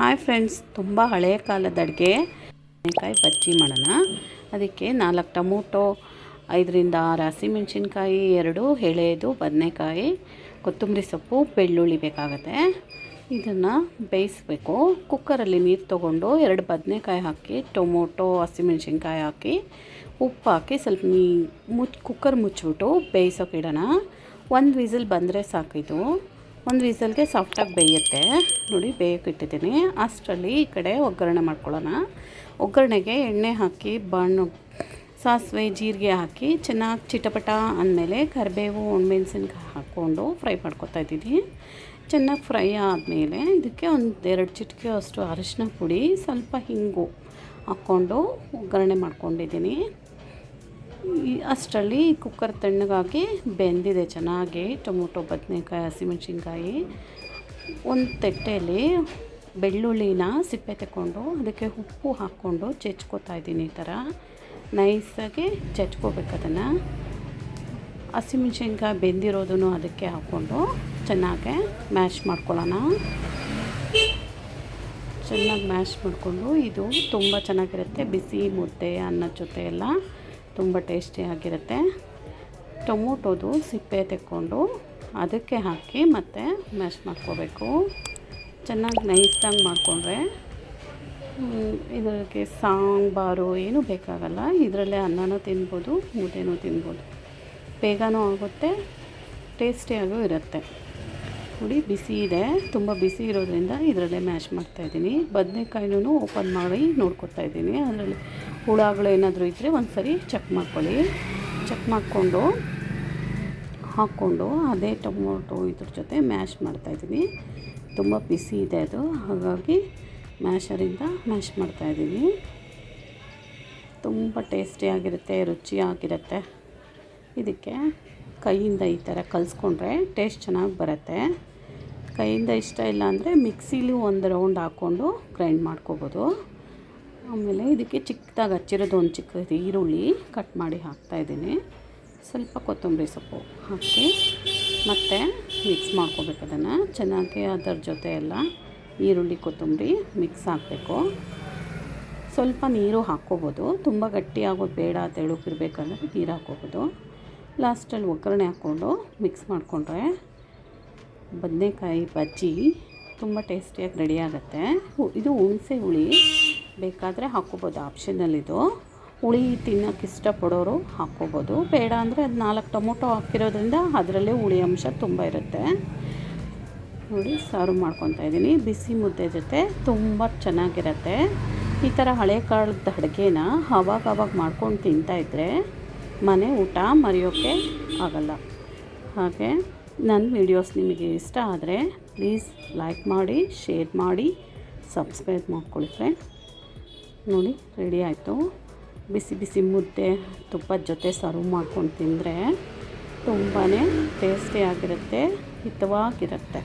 Hi friends ತುಂಬ ಹಳೆಯ ಕಾಲದ ಅಡುಗೆ. ಬದನೆಕಾಯಿ ಬಜ್ಜಿ ಮಾಡೋಣ. ಅದಕ್ಕೆ ನಾಲ್ಕು ಟೊಮೊಟೊ, ಐದರಿಂದ ಆರು ಹಸಿಮೆಣ್ಸಿನ್ಕಾಯಿ, ಎರಡು ಎಳೆದು ಬದನೆಕಾಯಿ, ಕೊತ್ತಂಬರಿ ಸೊಪ್ಪು, ಬೆಳ್ಳುಳ್ಳಿ ಬೇಕಾಗುತ್ತೆ. ಇದನ್ನು ಬೇಯಿಸ್ಬೇಕು. ಕುಕ್ಕರಲ್ಲಿ ನೀರು ತೊಗೊಂಡು ಎರಡು ಬದನೆಕಾಯಿ ಹಾಕಿ, ಟೊಮೊಟೊ, ಹಸಿಮೆಣ್ಸಿನ್ಕಾಯಿ ಹಾಕಿ, ಉಪ್ಪು ಹಾಕಿ ಸ್ವಲ್ಪ ನೀ ಮುಚ್ಚಿ ಕುಕ್ಕರ್ ಮುಚ್ಚಿಬಿಟ್ಟು ಬೇಯಿಸೋಕೆ ಇಡೋಣ. ಒಂದು ವಿಸಿಲ್ ಬಂದರೆ ಸಾಕಿದು ಒಂದು ವಿಸಲ್ಗೆ ಸಾಫ್ಟಾಗಿ ಬೇಯುತ್ತೆ. ನೋಡಿ ಬೇಯಕ್ಕೆ ಇಟ್ಟಿದ್ದೀನಿ ಅಷ್ಟರಲ್ಲಿ ಈ ಕಡೆ ಒಗ್ಗರಣೆ ಮಾಡ್ಕೊಳ್ಳೋಣ. ಒಗ್ಗರಣೆಗೆ ಎಣ್ಣೆ ಹಾಕಿ, ಬಣ್ಣ, ಸಾಸಿವೆ, ಜೀರಿಗೆ ಹಾಕಿ ಚೆನ್ನಾಗಿ ಚಿಟಪಟ ಅಂದಮೇಲೆ ಕರಿಬೇವು, ಒಣಮೆಣ್ಸಿನ್ಕಾಯಿ ಹಾಕ್ಕೊಂಡು ಫ್ರೈ ಮಾಡ್ಕೊತಾ ಇದ್ದೀನಿ ಚೆನ್ನಾಗಿ ಫ್ರೈ ಆದಮೇಲೆ ಇದಕ್ಕೆ ಒಂದು ಎರಡು ಚಿಟಿಕೆ ಅಷ್ಟು ಅರಿಶಿನ ಪುಡಿ, ಸ್ವಲ್ಪ ಹಿಂಗು ಹಾಕ್ಕೊಂಡು ಒಗ್ಗರಣೆ ಮಾಡ್ಕೊಂಡಿದ್ದೀನಿ. ಅಷ್ಟರಲ್ಲಿ ಕುಕ್ಕರ್ ತಣ್ಣಗಾಗಿ ಬೆಂದಿದೆ ಚೆನ್ನಾಗಿ, ಟೊಮೊಟೊ, ಬದನೆಕಾಯಿ, ಹಸಿಮೆಣ್ಸಿನ್ಕಾಯಿ. ಒಂದು ತಟ್ಟೆಯಲ್ಲಿ ಬೆಳ್ಳುಳ್ಳಿನ ಸಿಪ್ಪೆ ತಗೊಂಡು ಅದಕ್ಕೆ ಉಪ್ಪು ಹಾಕ್ಕೊಂಡು ಚೆಚ್ಕೋತಾ ಇದ್ದೀನಿ ಈ ಥರ. ನೈಸಾಗಿ ಚೆಚ್ಕೋಬೇಕು ಅದನ್ನು. ಹಸಿಮೆಣ್ಸಿನ್ಕಾಯಿ ಬೆಂದಿರೋದನ್ನು ಅದಕ್ಕೆ ಹಾಕ್ಕೊಂಡು ಚೆನ್ನಾಗೆ ಮ್ಯಾಶ್ ಮಾಡ್ಕೊಳ್ಳೋಣ. ಚೆನ್ನಾಗಿ ಮ್ಯಾಶ್ ಮಾಡಿಕೊಂಡು ಇದು ತುಂಬ ಚೆನ್ನಾಗಿರುತ್ತೆ. ಬಿಸಿ ಮುದ್ದೆ ಅನ್ನದ ಜೊತೆ ಎಲ್ಲ. ತುಂಬ ಟೇಸ್ಟಿಯಾಗಿರುತ್ತೆ ಟೊಮೊಟೊದು ಸಿಪ್ಪೆ ತೆಕ್ಕೊಂಡು ಅದಕ್ಕೆ ಹಾಕಿ ಮತ್ತೆ ಮ್ಯಾಶ್ ಮಾಡ್ಕೋಬೇಕು. ಚೆನ್ನಾಗಿ ನೈಸಾಗಿ ಮಾಡಿಕೊಂಡ್ರೆ ಇದಕ್ಕೆ ಸಾಂಬಾರು ಏನೂ ಬೇಕಾಗಲ್ಲ. ಇದರಲ್ಲೇ ಅನ್ನನೂ ತಿನ್ಬೋದು ಮುದ್ದೆನೂ ತಿನ್ಬೋದು. ಬೇಗನೂ ಆಗುತ್ತೆ, ಟೇಸ್ಟಿಯಾಗೂ ಇರುತ್ತೆ. ನೋಡಿ, ಬಿಸಿ ಇದೆ. ತುಂಬ ಬಿಸಿ ಇರೋದ್ರಿಂದ ಇದರಲ್ಲೇ ಮ್ಯಾಶ್ ಮಾಡ್ತಾಯಿದ್ದೀನಿ ಬದನೆಕಾಯಿನೂ ಓಪನ್ ಮಾಡಿ ನೋಡ್ಕೊತಾ ಇದ್ದೀನಿ. ಅದರಲ್ಲಿ ಹುಳಗಳು ಏನಾದರೂ ಇದ್ದರೆ ಒಂದು ಸರಿ ಚೆಕ್ ಮಾಡ್ಕೊಳ್ಳಿ. ಚೆಕ್ ಮಾಡಿಕೊಂಡು, ಹಾಕ್ಕೊಂಡು ಅದೇ ಟೊಮೊಟೊ ಇದ್ರ ಜೊತೆ ಮ್ಯಾಶ್ ಮಾಡ್ತಾಯಿದ್ದೀನಿ ತುಂಬ ಬಿಸಿ ಇದೆ ಅದು, ಹಾಗಾಗಿ ಮ್ಯಾಶರಿಂದ ಮ್ಯಾಶ್ ಮಾಡ್ತಾಯಿದ್ದೀನಿ ತುಂಬ ಟೇಸ್ಟಿಯಾಗಿರುತ್ತೆ ರುಚಿಯಾಗಿರುತ್ತೆ. ಇದಕ್ಕೆ ಕೈಯಿಂದ ಈ ಥರ ಕಲಿಸ್ಕೊಂಡ್ರೆ ಟೇಸ್ಟ್ ಚೆನ್ನಾಗಿ ಬರುತ್ತೆ. ಕೈಯಿಂದ ಇಷ್ಟ ಇಲ್ಲ ಅಂದರೆ ಮಿಕ್ಸಿಲಿ ಒಂದು ರೌಂಡ್ ಹಾಕ್ಕೊಂಡು ಗ್ರೈಂಡ್ ಮಾಡ್ಕೋಬೋದು. ಆಮೇಲೆ ಇದಕ್ಕೆ ಚಿಕ್ಕದಾಗಿ ಹಚ್ಚಿರೋದು ಒಂದು ಚಿಕ್ಕ ಈರುಳ್ಳಿ ಕಟ್ ಮಾಡಿ ಹಾಕ್ತಾಯಿದ್ದೀನಿ ಸ್ವಲ್ಪ ಕೊತ್ತಂಬರಿ ಸೊಪ್ಪು ಹಾಕಿ ಮತ್ತು ಮಿಕ್ಸ್ ಮಾಡ್ಕೋಬೇಕು ಅದನ್ನು. ಚೆನ್ನಾಗಿ ಅದರ ಜೊತೆ ಎಲ್ಲ ಈರುಳ್ಳಿ, ಕೊತ್ತಂಬರಿ ಮಿಕ್ಸ್ ಹಾಕಬೇಕು. ಸ್ವಲ್ಪ ನೀರು ಹಾಕ್ಕೋಬೋದು. ತುಂಬ ಗಟ್ಟಿಯಾಗೋದು ಬೇಡ ತೆಳುಕಿರ್ಬೇಕಂದ್ರೆ ನೀರು ಹಾಕ್ಕೋಬೋದು. ಲಾಸ್ಟಲ್ಲಿ ಒಗ್ಗರಣೆ ಹಾಕ್ಕೊಂಡು ಮಿಕ್ಸ್ ಮಾಡಿಕೊಂಡ್ರೆ ಬದನೆಕಾಯಿ ಬಜ್ಜಿ ತುಂಬ ಟೇಸ್ಟಿಯಾಗಿ ರೆಡಿ ಆಗುತ್ತೆ. ಇದು ಹುಣಸೆ ಹುಳಿ. ಬೇಕಾದರೆ ಹಾಕ್ಕೋಬೋದು. ಆಪ್ಷನಲ್ ಇದು ಹುಳಿ, ತಿನ್ನೋಕ್ಕೆ ಇಷ್ಟಪಡೋರು ಹಾಕ್ಕೋಬೋದು. ಬೇಡ ಅಂದರೆ ಅದು ನಾಲ್ಕು ಟೊಮೊಟೊ ಹಾಕಿರೋದ್ರಿಂದ ಅದರಲ್ಲೇ ಹುಳಿ ಅಂಶ ತುಂಬ ಇರುತ್ತೆ. ನೋಡಿ ಸರ್ವ್ ಮಾಡ್ಕೊತಾ ಇದ್ದೀನಿ. ಬಿಸಿ ಮುದ್ದೆ ಜೊತೆ ತುಂಬ ಚೆನ್ನಾಗಿರುತ್ತೆ. ಈ ಥರ ಹಳೆ ಕಾಲದ ಅಡುಗೆನ ಅವಾಗ ಅವಾಗ ಮಾಡ್ಕೊಂಡು ತಿಂತಾಯಿದ್ರೆ ಮನೆ ಊಟ ಮರೆಯೋಕ್ಕೆ ಆಗಲ್ಲ. ಹಾಗೆ ನನ್ನ ವೀಡಿಯೋಸ್ ನಿಮಗೆ ಇಷ್ಟ ಆದರೆ ಪ್ಲೀಸ್ ಲೈಕ್ ಮಾಡಿ ಶೇರ್ ಮಾಡಿ ಸಬ್ಸ್ಕ್ರೈಬ್ ಮಾಡ್ಕೊಳ್ಳಿ ಫ್ರೆಂಡ್ ನೋಡಿ ರೆಡಿ ಆಯಿತು. ಬಿಸಿ ಬಿಸಿ ಮುದ್ದೆ ತುಪ್ಪದ ಜೊತೆ ಸರ್ವ್ ಮಾಡ್ಕೊಂಡು ತಿಂದರೆ ತುಂಬಾ ಟೇಸ್ಟಿಯಾಗಿರುತ್ತೆ ಹಿತವಾಗಿರುತ್ತೆ.